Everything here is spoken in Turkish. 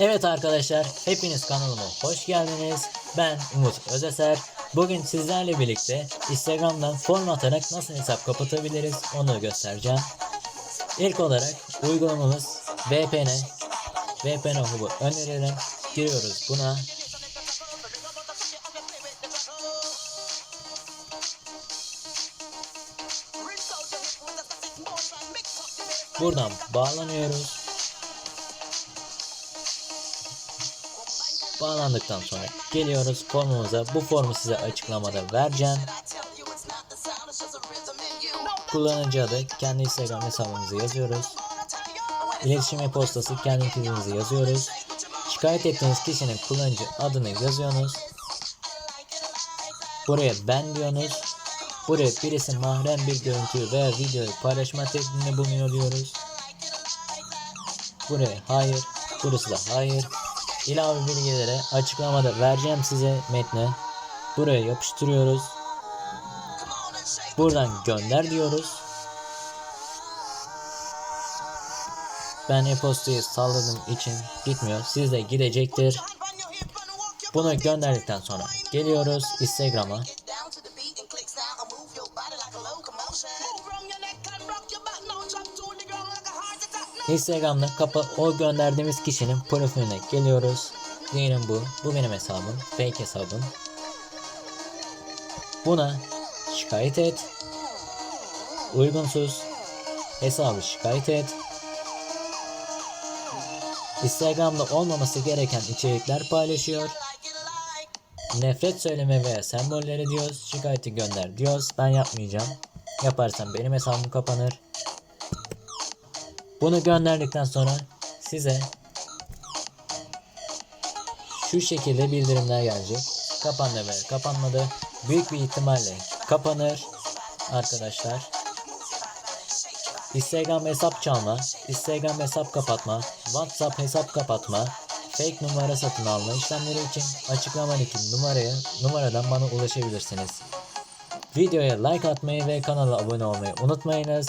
Evet arkadaşlar, hepiniz kanalıma hoş geldiniz. Ben Umut Özeser. Bugün sizlerle birlikte Instagram'dan form atarak nasıl hesap kapatabiliriz onu göstereceğim. İlk olarak uygulamamız VPN. VPN hub'u öneririm. Giriyoruz buna. Buradan bağlanıyoruz. Bağlandıktan sonra geliyoruz formumuza. Bu formu size açıklamada vereceğim. Kullanıcı adı kendi Instagram hesabımızı yazıyoruz. İletişim e-postası kendi kimliğinizi yazıyoruz. Şikayet ettiğiniz kişinin kullanıcı adını yazıyorsunuz. Buraya ben diyorsunuz. Buraya birisi mahrem bir görüntüyü veya videoyu paylaşma teklifinde bulunuyor diyoruz. Buraya hayır. Burası da hayır. İlave bilgilere açıklamada vereceğim size metne. Buraya yapıştırıyoruz. Buradan gönder diyoruz. Ben e-postayı salladığım için gitmiyor. Sizde gidecektir. Bunu gönderdikten sonra geliyoruz Instagram'a. Instagram'da kapa o gönderdiğimiz kişinin profiline geliyoruz. Diyelim bu. Bu benim hesabım. Fake hesabım. Buna şikayet et. Uygunsuz. Hesabı şikayet et. Instagram'da olmaması gereken içerikler paylaşıyor. Nefret söyleme veya sembolleri diyoruz. Şikayeti gönder diyoruz. Ben yapmayacağım. Yaparsam benim hesabım kapanır. Bunu gönderdikten sonra size şu şekilde bildirimler gelecek. Kapandı ve kapanmadı. Büyük bir ihtimalle kapanır arkadaşlar. Instagram hesap çalma, Instagram hesap kapatma, WhatsApp hesap kapatma, fake numara satın alma işlemleri için açıklamadaki numaraya numaradan bana ulaşabilirsiniz. Videoya like atmayı ve kanala abone olmayı unutmayınız.